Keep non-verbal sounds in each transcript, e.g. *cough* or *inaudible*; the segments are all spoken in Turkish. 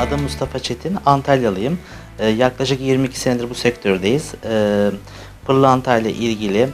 Adım Mustafa Çetin, Antalyalıyım. Ee, yaklaşık 22 senedir bu sektördeyiz. Ee, pırlanta ile ilgili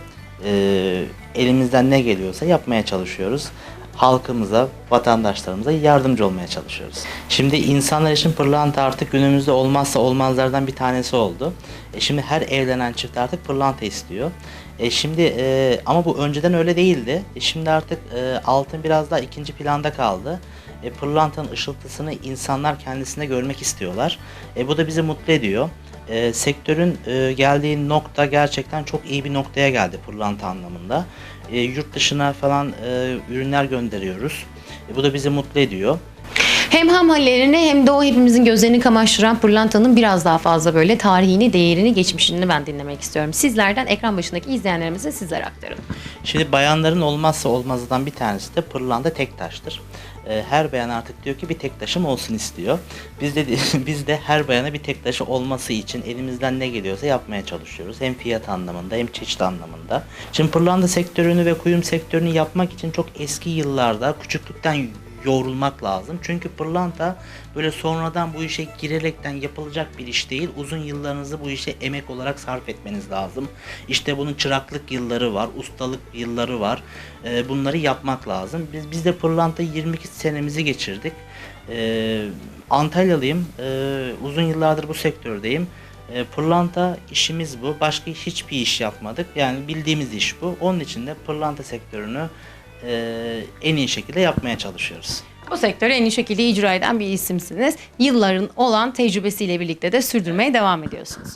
e, elimizden ne geliyorsa yapmaya çalışıyoruz. Halkımıza, vatandaşlarımıza yardımcı olmaya çalışıyoruz. Şimdi insanlar için pırlanta artık günümüzde olmazsa olmazlardan bir tanesi oldu. E şimdi her evlenen çift artık pırlanta istiyor. E şimdi e, ama bu önceden öyle değildi. E şimdi artık e, altın biraz daha ikinci planda kaldı. E, pırlantanın ışıltısını insanlar kendisinde görmek istiyorlar. E, bu da bizi mutlu ediyor. E, sektörün e, geldiği nokta gerçekten çok iyi bir noktaya geldi pırlanta anlamında. E, yurt dışına falan e, ürünler gönderiyoruz. E, bu da bizi mutlu ediyor. Hem ham hallerini hem de o hepimizin gözlerini kamaştıran pırlantanın biraz daha fazla böyle tarihini, değerini, geçmişini ben dinlemek istiyorum. Sizlerden ekran başındaki izleyenlerimize sizler aktarın. Şimdi bayanların olmazsa olmazından bir tanesi de pırlanta tek taştır. Ee, Her bayan artık diyor ki bir tek taşım olsun istiyor. Biz de *laughs* biz de her bayana bir tek taşı olması için elimizden ne geliyorsa yapmaya çalışıyoruz. Hem fiyat anlamında hem çeşit anlamında. Şimdi pırlanta sektörünü ve kuyum sektörünü yapmak için çok eski yıllarda küçüklükten yoğrulmak lazım. Çünkü pırlanta böyle sonradan bu işe girerekten yapılacak bir iş değil. Uzun yıllarınızı bu işe emek olarak sarf etmeniz lazım. İşte bunun çıraklık yılları var, ustalık yılları var. Ee, bunları yapmak lazım. Biz biz de pırlanta 22 senemizi geçirdik. Ee, Antalyalıyım. Ee, uzun yıllardır bu sektördeyim. Ee, pırlanta işimiz bu. Başka hiçbir iş yapmadık. Yani bildiğimiz iş bu. Onun için de pırlanta sektörünü e, en iyi şekilde yapmaya çalışıyoruz. Bu sektörü en iyi şekilde icra eden bir isimsiniz. Yılların olan tecrübesiyle birlikte de sürdürmeye devam ediyorsunuz.